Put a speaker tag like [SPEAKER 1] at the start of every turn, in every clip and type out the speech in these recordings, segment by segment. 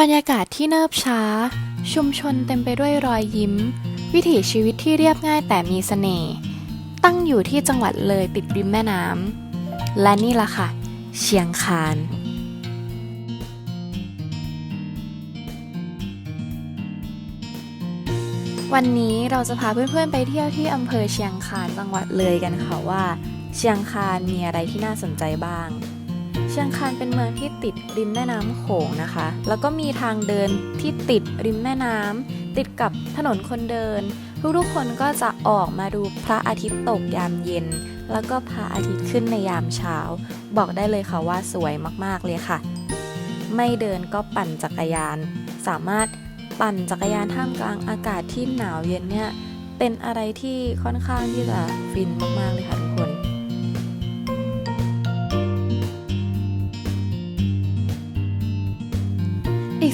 [SPEAKER 1] บรรยากาศที่เนิบช้า ชุมชนเต็มไปด้วยรอยยิ้ม วิถีชีวิตที่เรียบง่ายแต่มีเสน่ห์ตั้งอยู่ที่จังหวัดเลยติดริมแม่น้ำและนี่ล่ะค่ะ เชียงคานวันนี้เราจะพาเพื่อนๆไปเที่ยวที่อำเภอเชียงคานจังหวัดเลยกันค่ะว่า เชียงคานมีอะไรที่น่าสนใจบ้าง เชียงคานเป็นเมืองที่ติดริมแม่น้ำโขงนะคะ แล้วก็มีทางเดินที่ติดริมแม่น้ำติดกับถนนคนเดิน ทุกๆคนก็จะออกมาดูพระอาทิตย์ตกยามเย็น แล้วก็พระอาทิตย์ขึ้นในยามเช้า บอกได้เลยค่ะว่าสวยมากๆเลยค่ะ ไม่เดินก็ปั่นจักรยาน สามารถปั่นจักรยานท่ามกลางอากาศที่หนาวเย็นเนี่ยเป็นอะไรที่ค่อนข้างที่จะฟินมากๆเลยค่ะทุกคน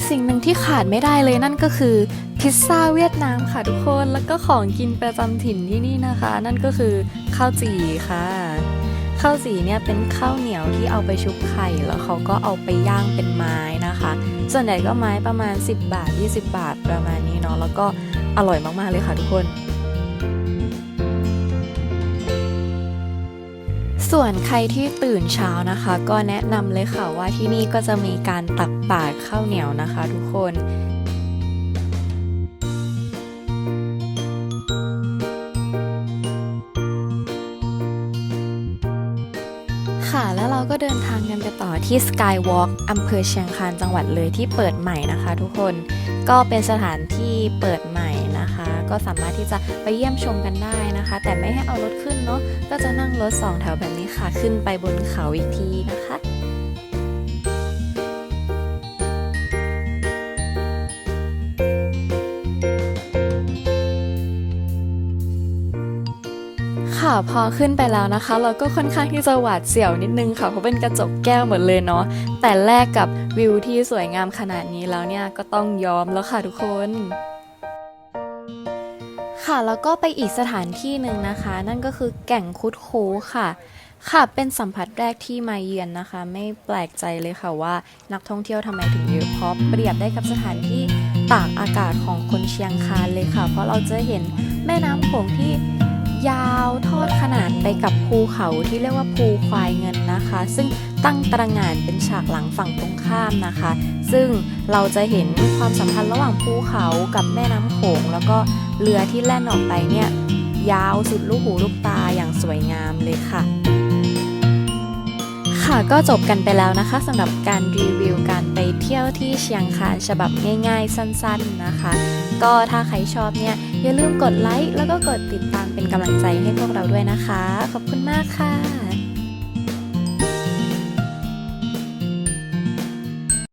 [SPEAKER 1] สิ่งหนึ่งที่ขาดไม่ได้เลยนั่นก็คือพิซซ่าเวียดนามค่ะทุกคนแล้วก็ของกินประจำถิ่นที่นี่นะคะ นั่นก็คือข้าวจี่ค่ะ ข้าวจี่เนี่ยเป็นข้าวเหนียวที่เอาไปชุบไข่แล้วเขาก็เอาไปย่างเป็นไม้นะคะ ส่วนใหญ่ก็ไม้ประมาณ 10 บาท 20 บาทประมาณนี้เนาะแล้วก็อร่อยมากๆเลยค่ะทุกคน ส่วนใครที่ตื่นเช้านะคะ ก็แนะนำเลยค่ะว่าที่นี่ก็จะมีการตักบาตรข้าวเหนียวนะคะ ทุกคนค่ะแล้วเราก็เดินทางกันไปต่อที่ Skywalk อำเภอเชียงคานจังหวัดเลยที่เปิดใหม่นะคะ ทุกคนก็เป็นสถานที่เปิด ก็สามารถที่จะไปเยี่ยมชมกันได้นะคะ แต่ไม่ให้เอารถขึ้นเนาะก็จะนั่งรถสองแถวแบบนี้ค่ะ ขึ้นไปบนเขาอีกทีนะคะค่ะพอขึ้นไปแล้วนะคะ เราก็ค่อนข้างที่จะหวาดเสียวนิดนึงค่ะเพราะเป็นกระจกแก้วหมดเลยเนาะแต่แลกกับวิวที่สวยงามขนาดนี้แล้วเนี่ยก็ต้องยอมแล้วค่ะทุกคน ค่ะแล้วก็ไปอีกสถานที่หนึ่งนะคะ นั่นก็คือแก่งคุดคูค่ะ ค่ะเป็นสัมผัสแรกที่มาเยือนนะคะ ไม่แปลกใจเลยค่ะว่า นักท่องเที่ยวทำไมถึงเยอะเพราะเปรียบได้กับสถานที่ตากอากาศของคนเชียงคานเลยค่ะ เพราะเราจะเห็นแม่น้ำโขงที่ ยาวทอดขนาดไปกับภูเขาที่เรียกว่าภูควายเงินนะคะ ซึ่งตั้งตระหง่านเป็นฉากหลังฝั่งตรงข้ามนะคะ ซึ่งเราจะเห็นความสัมพันธ์ระหว่างภูเขากับแม่น้ำโขง แล้วก็เรือที่แล่นออกไปเนี่ยยาวสุดลูกหูลูกตาอย่างสวยงามเลยค่ะ ค่ะก็จบกันไปแล้วนะคะสำหรับการรีวิวการไปเที่ยวที่เชียงคานฉบับง่าย ๆ สั้น ๆนะคะ ก็ถ้าใครชอบเนี่ย อย่าลืมกดไลค์แล้วก็กดติดตามเป็นกำลังใจให้พวกเราด้วยนะคะ ขอบคุณมากค่ะ